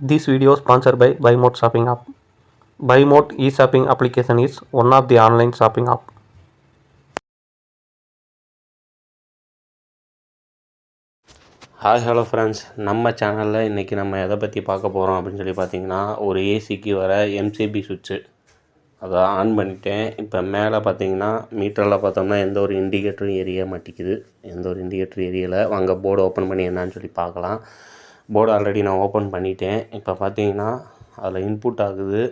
This video is sponsored by shopping Shopping app. BuyMode e-shopping application is one of the online shopping app. Hi hello friends நம்ம சேனலில் இன்றைக்கி நம்ம எதை பற்றி பார்க்க போகிறோம் அப்படின்னு சொல்லி பார்த்தீங்கன்னா ஒரு ஏசிக்கு வர எம்சிபி சுவிட்சு அதை ஆன் பண்ணிட்டேன். இப்போ மேலே பார்த்தீங்கன்னா மீட்டரில் பார்த்தோம்னா எந்த ஒரு இண்டிகேட்டரும் எரிய மாட்டேங்குது. எந்த ஒரு இண்டிகேட்டரும் எரியலை. வாங்க போர்டு ஓப்பன் பண்ணி என்னன்னு சொல்லி பார்க்கலாம். போர்டு ஆல்ரெடி நான் ஓப்பன் பண்ணிட்டேன். இப்போ பார்த்தீங்கன்னா அதில் இன்புட் ஆகுது.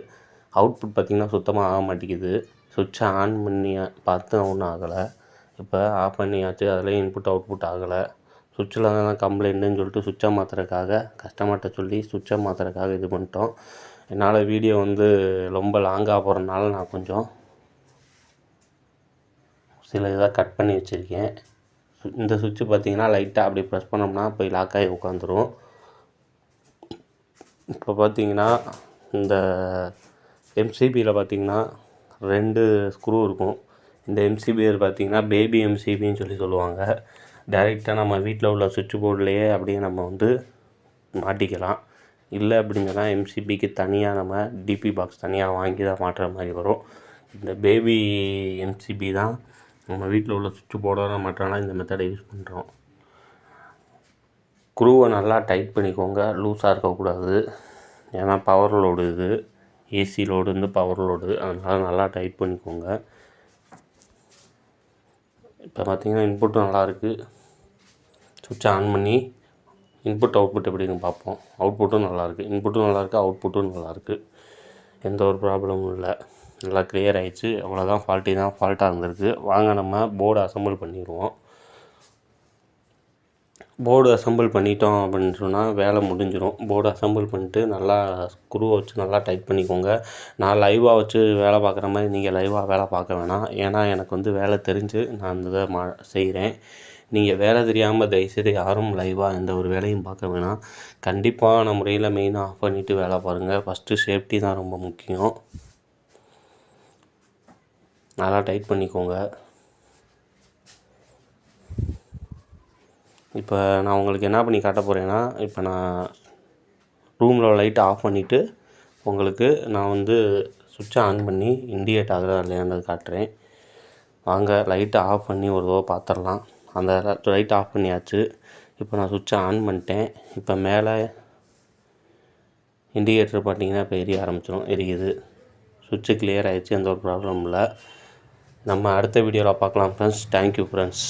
அவுட்புட் பார்த்திங்கன்னா சுத்தமாக ஆக மாட்டேங்குது. சுவிட்சை ஆன் பண்ணி பார்த்து ஒன்றும் ஆகலை. இப்போ ஆஃப் பண்ணியாச்சு. அதில் இன்புட் அவுட்புட் ஆகலை. சுவிட்சில் தான் கம்ப்ளைண்ட்டுன்னு சொல்லிட்டு சுவிட்சை மாற்றுறதுக்காக கஸ்டமர்கிட்ட சொல்லி சுவிட்சை மாற்றுறதுக்காக இது பண்ணிட்டோம். என்னால் வீடியோ வந்து ரொம்ப லாங்காக போகிறனால நான் கொஞ்சம் சில இதாக கட் பண்ணி வச்சுருக்கேன். இந்த சுவிட்சு பார்த்திங்கன்னா லைட்டாக அப்படி ப்ரெஸ் பண்ணோம்னா போய் லாக் ஆகி உட்காந்துரும். இப்போ பார்த்தீங்கன்னா இந்த எம்சிபியில் பார்த்தீங்கன்னா ரெண்டு ஸ்க்ரூ இருக்கும். இந்த எம்சிபியில் பார்த்தீங்கன்னா பேபி எம்சிபின்னு சொல்லி சொல்லுவாங்க. டைரெக்டாக நம்ம வீட்டில் உள்ள சுவிட்ச் போர்ட்லேயே அப்படியே நம்ம வந்து மாட்டிக்கலாம். இல்லை அப்படிங்கன்னா எம்சிபிக்கு தனியாக நம்ம டிபி பாக்ஸ் தனியாக வாங்கி தான் மாட்டுற மாதிரி வரும். இந்த பேபி எம்சிபி தான் நம்ம வீட்டில் உள்ள சுவிட்ச் போர்டோட மாட்டோம்னா இந்த மெத்தடை யூஸ் பண்ணுறோம் குரூவை நல்லா டைட் பண்ணிக்கோங்க. லூஸாக இருக்கக்கூடாது. ஏன்னா பவர் லோடு இது. ஏசி லோடு வந்து பவர் லோடு அதனால் நல்லா டைட் பண்ணிக்கோங்க. இப்போ பார்த்திங்கன்னா இன்புட்டும் நல்லாயிருக்கு சுவிட்சை ஆன் பண்ணி இன்புட் அவுட்புட் எப்படின்னு பார்ப்போம். அவுட்புட்டும் நல்லாயிருக்கு இன்புட்டும் நல்லாயிருக்கு அவுட்புட்டும் நல்லாயிருக்கு எந்த ஒரு ப்ராப்ளமும் இல்லை. நல்லா கிளியர் ஆகிடுச்சு அவ்வளோதான் ஃபால்ட்டி தான். ஃபால்ட்டாக இருந்திருக்கு. வாங்க நம்ம போர்டு அசம்பிள் பண்ணிடுவோம். போர்டு அசம்பிள் பண்ணிட்டோம் அப்படின்னு சொன்னால் வேலை முடிஞ்சிடும் போர்டு அசம்பிள் பண்ணிட்டு நல்லா ஸ்க்ரூவை வச்சு நல்லா டைட் பண்ணிக்கோங்க. நான் லைவாக வச்சு வேலை பார்க்குற மாதிரி நீங்கள் லைவாக வேலை பார்க்க வேணாம். ஏன்னா எனக்கு வந்து வேலை தெரிஞ்சு நான் அந்த இதை மா செய்கிறேன் நீங்கள் வேலை தெரியாமல் தயவுசெய்து யாரும் லைவாக எந்த ஒரு வேலையும் பார்க்க வேணாம். கண்டிப்பான முறையில் மெயினாக ஆஃப் பண்ணிவிட்டு வேலை பாருங்கள் ஃபஸ்ட்டு சேஃப்டி தான் ரொம்ப முக்கியம். நல்லா டைட் பண்ணிக்கோங்க. இப்போ நான் உங்களுக்கு என்ன பண்ணி காட்ட போகிறேன்னா இப்போ நான் ரூமில் லைட்டை ஆஃப் பண்ணிவிட்டு உங்களுக்கு நான் வந்து சுவிட்சை ஆன் பண்ணி இண்டிகேட் ஆகுதா இல்லையான்றது காட்டுறேன். வாங்க லைட்டை ஆஃப் பண்ணி ஒரு தடவை பார்த்துடலாம் அந்த லைட் ஆஃப் பண்ணியாச்சு. இப்போ நான் சுவிட்சை ஆன் பண்ணிட்டேன். இப்போ மேலே இண்டிகேட்டர் பார்த்தீங்கன்னா இப்போ எரிய ஆரம்பிச்சிடும் எரியுது. சுவிட்சு கிளியர் ஆகிடுச்சு எந்த ஒரு ப்ராப்ளமும் இல்லை. நம்ம அடுத்த வீடியோவில் பார்க்கலாம் ஃப்ரெண்ட்ஸ் தேங்க்யூ ஃப்ரெண்ட்ஸ்